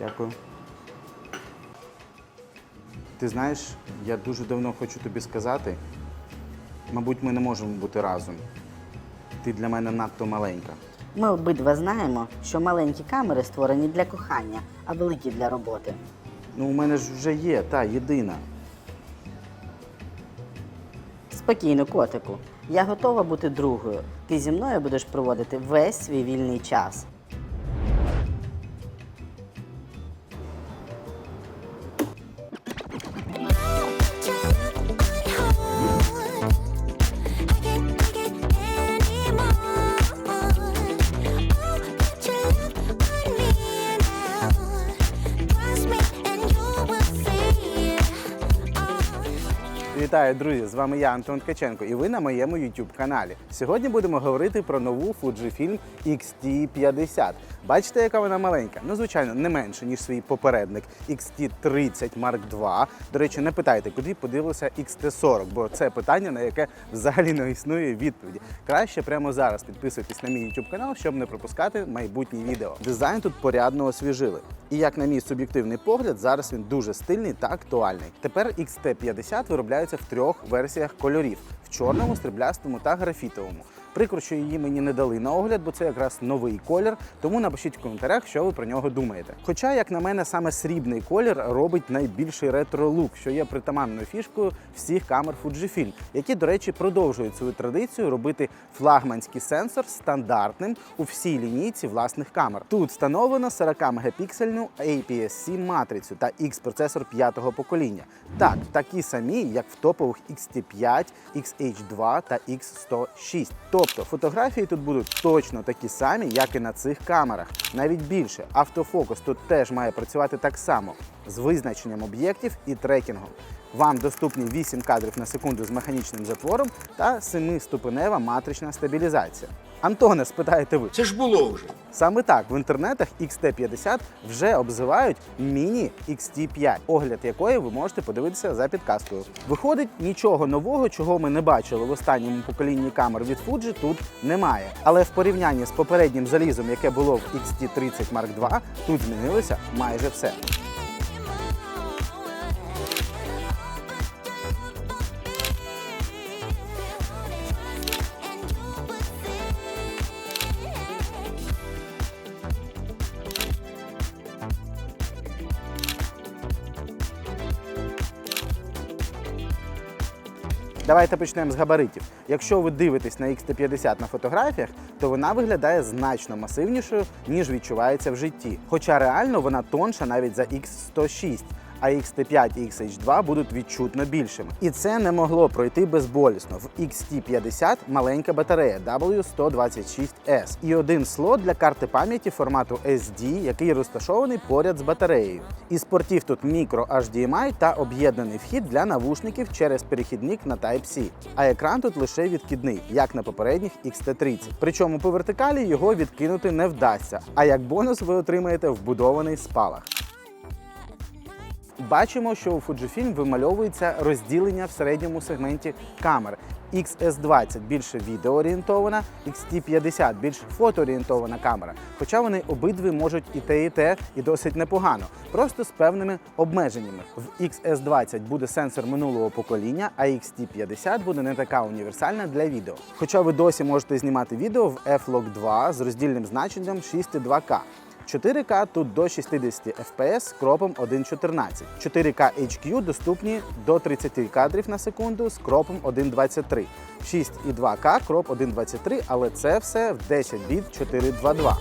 Дякую. Ти знаєш, я дуже давно хочу тобі сказати. Мабуть, ми не можемо бути разом. Ти для мене надто маленька. Ми обидва знаємо, що маленькі камери створені для кохання, а великі для роботи. Ну, у мене ж вже є та єдина. Спокійно, котику. Я готова бути другою. Ти зі мною будеш проводити весь свій вільний час. Вітаю, друзі! З вами я, Антон Ткаченко, і ви на моєму YouTube каналі. Сьогодні будемо говорити про нову Fujifilm XT50. Бачите, яка вона маленька? Ну, звичайно, не менше, ніж свій попередник XT30 Mark II. До речі, не питайте, куди подивилося XT40, бо це питання, на яке взагалі не існує відповіді. Краще прямо зараз підписуйтесь на мій YouTube канал, щоб не пропускати майбутні відео. Дизайн тут порядно освіжили. І як на мій суб'єктивний погляд, зараз він дуже стильний та актуальний. Тепер XT50 виробляється в трьох версіях кольорів: в чорному, стріблястому та графітовому. Прикро, що її мені не дали на огляд, бо це якраз новий колір. Тому напишіть в коментарях, що ви про нього думаєте. Хоча, як на мене, саме срібний колір робить найбільший ретро-лук, що є притаманною фішкою всіх камер Fujifilm, які, до речі, продовжують свою традицію робити флагманський сенсор стандартним у всій лінійці власних камер. Тут встановлено 40 мегапіксельну APS-C матрицю та X-процесор п'ятого покоління. Так, такі самі, як в топових XT5, XH2 та X106. Тобто фотографії тут будуть точно такі самі, як і на цих камерах. Навіть більше, автофокус тут теж має працювати так само з визначенням об'єктів і трекінгом. Вам доступні 8 кадрів на секунду з механічним затвором та 7-ступенева матрична стабілізація. Антоне, спитаєте ви, Це ж було вже. Саме так в інтернетах XT50 вже обзивають міні XT5, огляд якої ви можете подивитися за підказкою. Виходить, нічого нового, чого ми не бачили в останньому поколінні камер від Fuji, тут немає. Але в порівнянні з попереднім залізом, яке було в XT30 Mark II, тут змінилося майже все. Давайте почнемо з габаритів. Якщо ви дивитесь на XT50 на фотографіях, то вона виглядає значно масивнішою, ніж відчувається в житті. Хоча реально вона тонша навіть за X106. А XT5 і XH2 будуть відчутно більшими. І це не могло пройти безболісно. В XT50 маленька батарея W126S і один слот для карти пам'яті формату SD, який розташований поряд з батареєю. Із портів тут мікро HDMI та об'єднаний вхід для навушників через перехідник на Type-C. А екран тут лише відкидний, як на попередніх XT30. Причому по вертикалі його відкинути не вдасться. А як бонус ви отримаєте вбудований спалах. Бачимо, що у Fujifilm вимальовується розділення в середньому сегменті камер. XS20 більше відеоорієнтована, XT50 більш фотоорієнтована камера. Хоча вони обидві можуть і те, і те, і досить непогано, просто з певними обмеженнями. В XS20 буде сенсор минулого покоління, а XT50 буде не така універсальна для відео. Хоча ви досі можете знімати відео в F-Log 2 з роздільним значенням 6,2К. 4К тут до 60 FPS кропом 1.14. 4К HQ доступні до 30 кадрів на секунду з кропом 1.23. 6,2К кроп 1.23, але це все в 10 біт 422.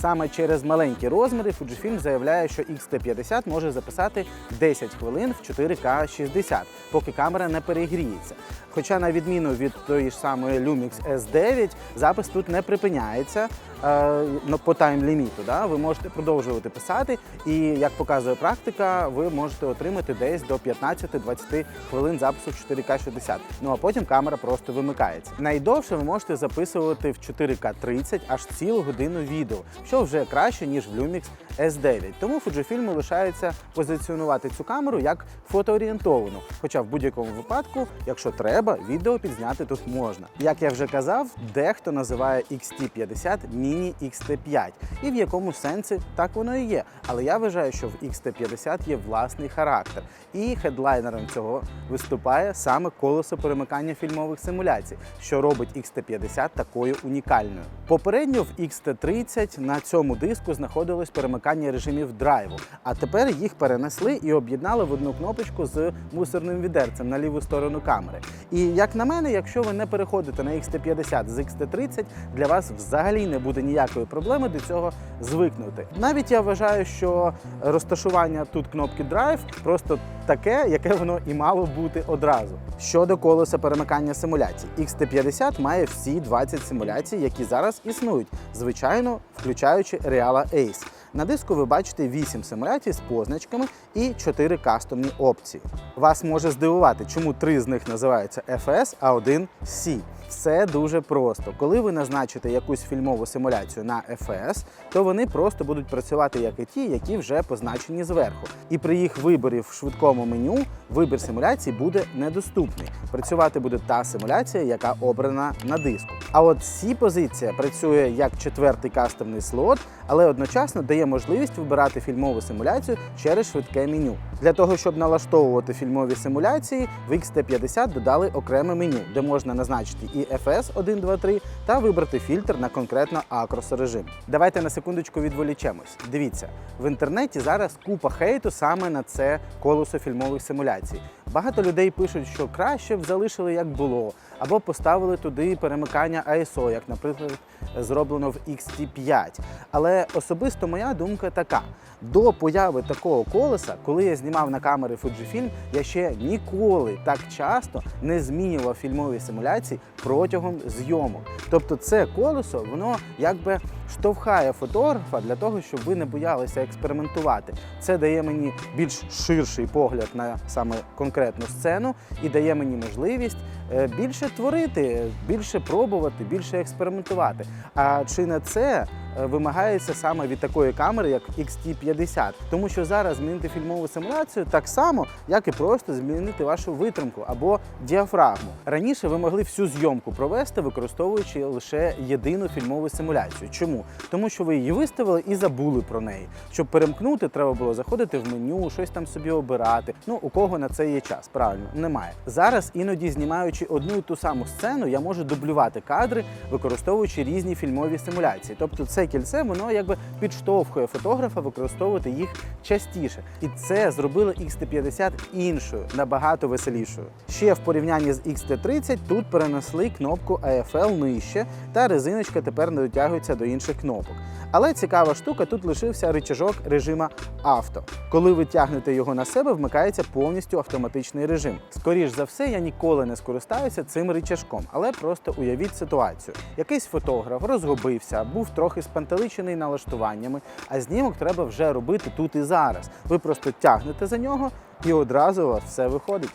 Саме через маленькі розміри Fujifilm заявляє, що X-T50 може записати 10 хвилин в 4К 60, поки камера не перегріється. Хоча, на відміну від тої ж самої Lumix S9, запис тут не припиняється, е, ну, по тайм-ліміту. Да? Ви можете продовжувати писати, і як показує практика, ви можете отримати десь до 15-20 хвилин запису в 4К 60. Ну а потім камера просто вимикається. Найдовше ви можете записувати в 4К 30 аж цілу годину відео, що вже краще ніж в Lumix S9. Тому Fujifilm лишається позиціонувати цю камеру як фотоорієнтовану. Хоча в будь-якому випадку, якщо треба, відео підзняти тут можна. Як я вже казав, дехто називає XT50 міні XT5, і в якому сенсі так воно і є. Але я вважаю, що в XT50 є власний характер, і хедлайнером цього виступає саме колесо перемикання фільмових симуляцій, що робить XT50 такою унікальною. Попередньо в XT30 на цьому диску знаходилось перемикання режимів драйву, а тепер їх перенесли і об'єднали в одну кнопочку з мусорним відерцем на ліву сторону камери. І як на мене, якщо ви не переходите на XT50 з XT30, для вас взагалі не буде ніякої проблеми до цього звикнути. Навіть я вважаю, що розташування тут кнопки Drive просто таке, яке воно і мало бути одразу. Щодо колеса перемикання симуляцій, XT50 має всі 20 симуляцій, які зараз існують, звичайно, включаючи Reala Ace. На диску ви бачите 8 симуляцій з позначками і 4 кастомні опції. Вас може здивувати, чому три з них називаються FS, а один C. Все дуже просто. Коли ви назначите якусь фільмову симуляцію на FS, то вони просто будуть працювати як і ті, які вже позначені зверху. І при їх виборі в швидкому меню вибір симуляції буде недоступний. Працювати буде та симуляція, яка обрана на диску. А от C позиція працює як четвертий кастомний слот, але одночасно дає можливість вибирати фільмову симуляцію через швидке меню. Для того, щоб налаштовувати фільмові симуляції, в XT50 додали окреме меню, де можна назначити і FS 1, 2, 3 та вибрати фільтр на конкретно акрос режим. Давайте на секундочку відволічемось. Дивіться, в інтернеті зараз купа хейту саме на це колесо фільмових симуляцій. Багато людей пишуть, що краще б залишили як було, або поставили туди перемикання ISO, як, наприклад, зроблено в XT5. Але особисто моя думка така: до появи такого колеса, коли я знімав на камери Fujifilm, я ще ніколи так часто не змінював фільмові симуляції протягом зйомок. Тобто, це колесо, воно якби штовхає фотографа для того, щоб ви не боялися експериментувати. Це дає мені більш ширший погляд на саме конкретну сцену і дає мені можливість е, більше творити, більше пробувати, більше експериментувати. А чи не це е, вимагається саме від такої камери, як XT50? Тому що зараз змінити фільмову симуляцію так само, як і просто змінити вашу витримку або діафрагму. Раніше ви могли всю зйомку провести, використовуючи лише єдину фільмову симуляцію. Чому? Тому що ви її виставили і забули про неї. Щоб перемкнути, треба було заходити в меню, щось там собі обирати. Ну у кого на це є час, правильно немає. Зараз іноді знімаючи одну і ту саму сцену, я можу дублювати кадри, використовуючи різні фільмові симуляції. Тобто це кільце воно якби підштовхує фотографа використовувати їх частіше. І це зробило XT50 іншою, набагато веселішою. Ще в порівнянні з XT30 тут перенесли кнопку AFL нижче, та резиночка тепер не дотягується до інших кнопок. Але цікава штука, тут лишився рычажок режима авто. Коли ви тягнете його на себе, вмикається повністю автоматичний режим. Скоріш за все, я ніколи не скористаюся цим рычажком, але просто уявіть ситуацію. Якийсь фотограф розгубився, був трохи спантеличений налаштуваннями, а знімок треба вже робити тут і зараз. Ви просто тягнете за нього і одразу у вас все виходить.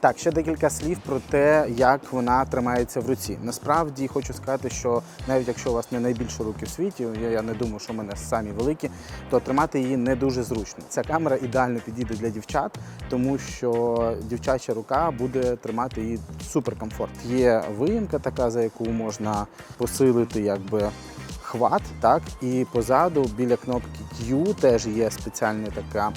Так, ще декілька слів про те, як вона тримається в руці. Насправді хочу сказати, що навіть якщо у вас не найбільші руки в світі, я не думаю, що в мене самі великі, то тримати її не дуже зручно. Ця камера ідеально підійде для дівчат, тому що дівчача рука буде тримати її суперкомфорт. Є виїмка така, за яку можна посилити якби. Хват, так, і позаду біля кнопки Q теж є спеціальна така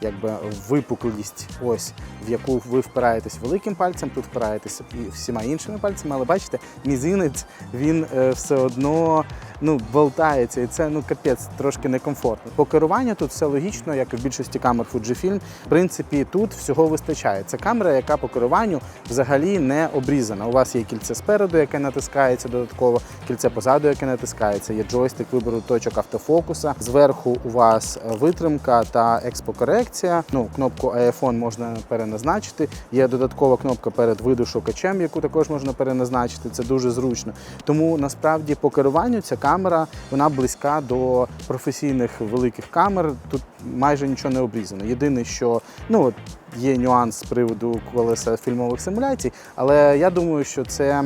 якби випуклість, ось в яку ви впираєтесь великим пальцем, тут впираєтесь і всіма іншими пальцями, але бачите, мізинець він е, все одно ну, болтається, і це ну капець трошки некомфортно. По керуванню тут все логічно, як і в більшості камер Fujifilm. В принципі, тут всього вистачає. Це камера, яка по керуванню взагалі не обрізана. У вас є кільце спереду, яке натискається додатково, кільце позаду, яке натискається, є джойстик вибору точок автофокуса. Зверху у вас е, витримка та експокорекція. Ну, кнопку iPhone можна переназначити. Є додаткова кнопка перед видушукачем, яку також можна переназначити. Це дуже зручно. Тому насправді по керуванню ця камера вона близька до професійних великих камер. Тут майже нічого не обрізано. Єдине, що ну є нюанс з приводу колеса фільмових симуляцій, але я думаю, що це.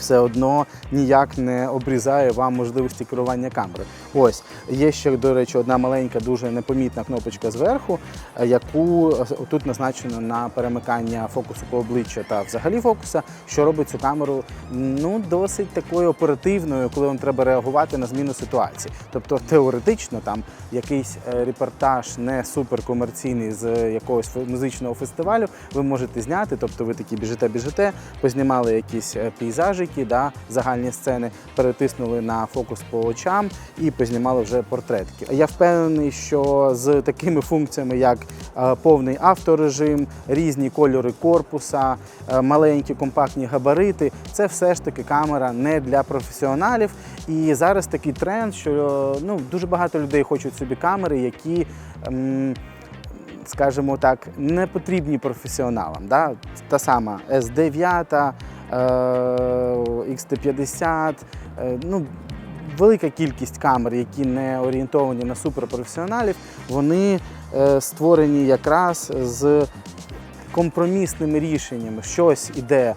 Все одно ніяк не обрізає вам можливості керування камери. Ось є ще, до речі, одна маленька, дуже непомітна кнопочка зверху, е, яку е, тут назначено на перемикання фокусу по обличчя та взагалі фокуса, що робить цю камеру ну досить такою оперативною, коли вам треба реагувати на зміну ситуації. Тобто теоретично там якийсь е, репортаж не суперкомерційний з якогось музичного фестивалю, ви можете зняти. Тобто ви такі біжите, біжите, познімали якісь е, пейзажики, да, загальні сцени, перетиснули на фокус по очам і познімали вже портретки. Я впевнений, що з такими функціями, як е, повний авторежим, різні кольори корпуса, е, маленькі компактні габарити, це все ж таки камера не для професіоналів. І зараз такий тренд, що ну дуже багато людей хочуть собі камери, які. Скажімо так, не потрібні професіоналам. Да? Та сама S9, е, XT50, е, ну, велика кількість камер, які не орієнтовані на суперпрофесіоналів, вони е, створені якраз з компромісними рішеннями. Щось іде.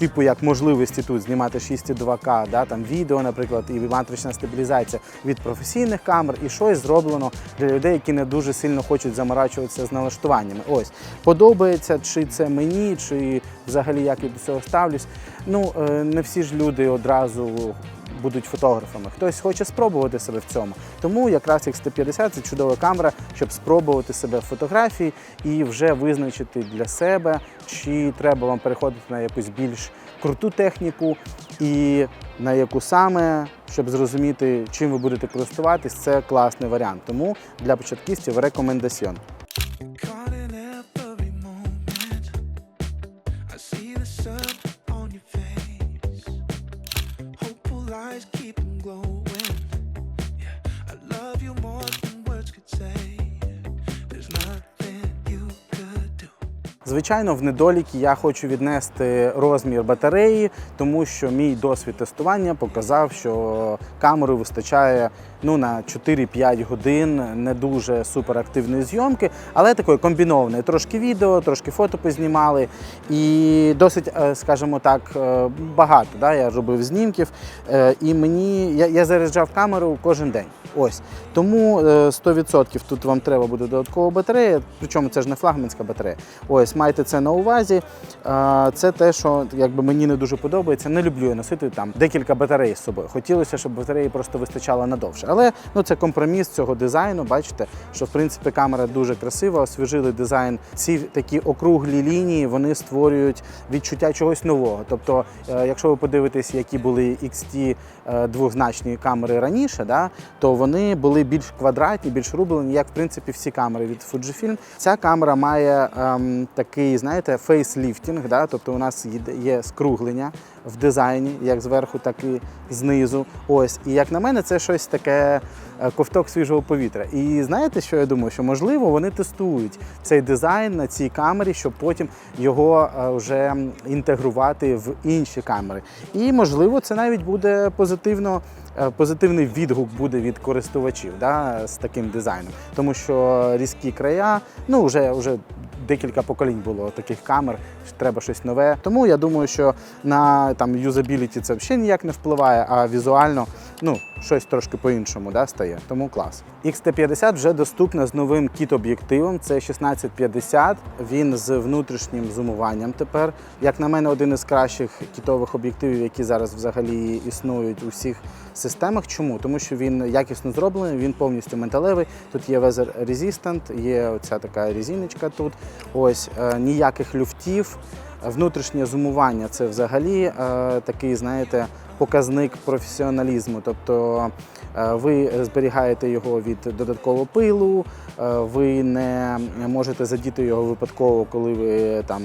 Типу як можливості тут знімати 6,2К, да, там відео, наприклад, і матрична стабілізація від професійних камер, і щось зроблено для людей, які не дуже сильно хочуть заморачуватися з налаштуваннями. Ось подобається, чи це мені, чи взагалі як я до цього ставлюсь. Ну е, не всі ж люди одразу будуть фотографами. Хтось хоче спробувати себе в цьому. Тому якраз X150 це чудова камера, щоб спробувати себе в фотографії і вже визначити для себе, чи треба вам переходити на якусь більш круту техніку, і на яку саме, щоб зрозуміти, чим ви будете користуватись, це класний варіант. Тому для початківців рекомендаціон. Звичайно, в недоліки я хочу віднести розмір батареї, тому що мій досвід тестування показав, що камери вистачає ну, на 4-5 годин не дуже суперактивної зйомки, але такої комбінованої. Трошки відео, трошки фото познімали. І досить, е, скажімо так, е, багато. Да, я робив знімків. Е, І мені я, я заряджав камеру кожен день. Ось тому е, 100% тут вам треба буде додаткова батарея. Причому це ж не флагманська батарея. Ось майте це на увазі. Е, Це те, що якби мені не дуже подобається. Не люблю я носити там декілька батарей з собою. Хотілося, щоб батареї просто вистачало надовше. Але ну це компроміс цього дизайну. Бачите, що в принципі камера дуже красива, освіжили дизайн. Ці такі округлі лінії вони створюють відчуття чогось нового. Тобто, е, якщо ви подивитесь, які були XT е, двозначні камери раніше, да, то вони були більш квадратні, більш рублені, як в принципі всі камери від Fujifilm. Ця камера має ем, такий, знаєте, фейсліфтінг, да, тобто у нас є- скруглення в дизайні, як зверху, так і знизу. Ось, і як на мене, це щось таке ковток свіжого повітря. І знаєте, що я думаю? Що можливо вони тестують цей дизайн на цій камері, щоб потім його е, вже інтегрувати в інші камери. І можливо, це навіть буде позитивно. е, Позитивний відгук буде від користувачів да, з таким дизайном, тому що різкі края, ну вже, вже декілька поколінь було таких камер, треба щось нове. Тому я думаю, що на там юзабіліті це взагалі ніяк не впливає, а візуально ну, щось трошки по-іншому да, стає. Тому клас. XT50 вже доступна з новим кіт-об'єктивом. Це 1650. Він з внутрішнім зумуванням тепер. Як на мене, один із кращих кітових об'єктивів, які зараз взагалі існують у всіх системах. Чому? Тому що він якісно зроблений, він повністю металевий. Тут є weather resistant, є оця така резиночка тут. Ось е, ніяких люфтів. Внутрішнє зумування це взагалі е, такий, знаєте, показник професіоналізму. Тобто е, ви зберігаєте його від додаткового пилу, е, ви не можете задіти його випадково, коли ви там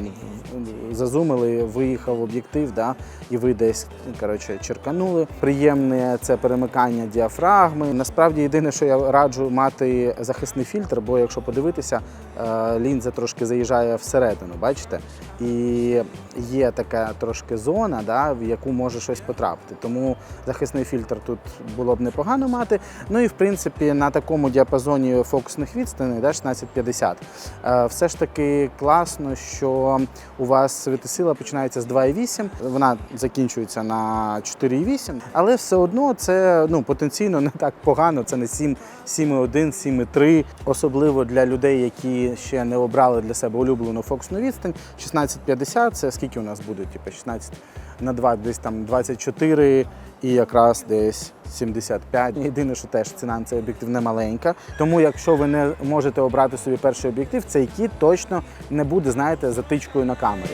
зазумили, виїхав об'єктив, да, і ви десь коротше, черканули. Приємне це перемикання діафрагми. Насправді єдине, що я раджу мати захисний фільтр, бо якщо подивитися, е, лінза трошки заїжджає всередину, бачите? І є така трошки зона, да, в яку може щось потрапити. Тому захисний фільтр тут було б непогано мати. Ну і в принципі на такому діапазоні фокусних відстаней, да, 1650, е, все ж таки класно, що у вас світосила починається з 2,8, вона закінчується на 4,8, але все одно це ну, потенційно не так погано. Це не 7, 7,1, 7,3, особливо для людей, які ще не обрали для себе улюблену фокусну відстань. 16,50 це скільки у нас буде? Типу 16 на 2, десь там 24 і якраз десь 75. Єдине, що теж ціна на цей об'єктив не маленька. Тому якщо ви не можете обрати собі перший об'єктив, цей кіт точно не буде, знаєте, затичкою на камері.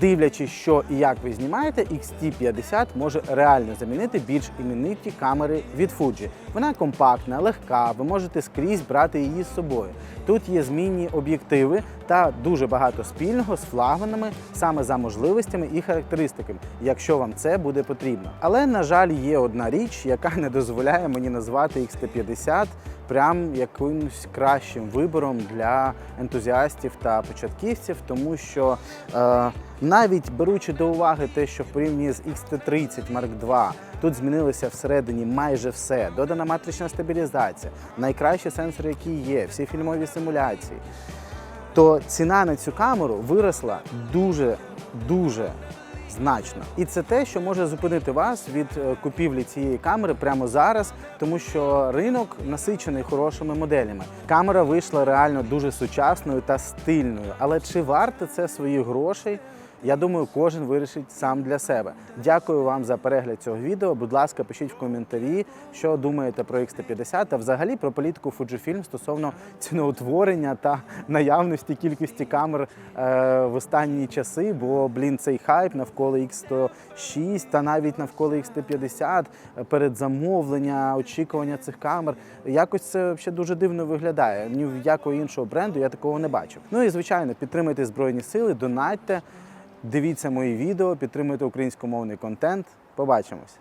Дивлячись, що і як ви знімаєте, XT50 може реально замінити більш імениті камери від Fuji. Вона компактна, легка, ви можете скрізь брати її з собою. Тут є змінні об'єктиви та дуже багато спільного з флагманами саме за можливостями і характеристиками, якщо вам це буде потрібно. Але, на жаль, є одна річ, яка не дозволяє мені назвати XT50 прям якимось кращим вибором для ентузіастів та початківців, тому що е, навіть беручи до уваги те, що в порівнянні з XT30 Mark II тут змінилося всередині майже все. Додана матрична стабілізація, найкращі сенсори, які є, всі фільмові симуляції. То ціна на цю камеру виросла дуже дуже значно. І це те, що може зупинити вас від е, купівлі цієї камери прямо зараз, тому що ринок насичений хорошими моделями. Камера вийшла реально дуже сучасною та стильною. Але чи варто це своїх грошей? Я думаю, кожен вирішить сам для себе. Дякую вам за перегляд цього відео. Будь ласка, пишіть в коментарі, що думаєте про X-T50 та взагалі про політику Fujifilm стосовно ціноутворення та наявності кількості камер е, в останні часи. Бо блін, цей хайп навколо X106 та навіть навколо X-T50, е, передзамовлення, очікування цих камер. Якось це взагалі дуже дивно виглядає. Ні в якого іншого бренду я такого не бачив. Ну і звичайно, підтримуйте збройні сили, донатьте. Дивіться мої відео, підтримуйте українськомовний контент. Побачимось!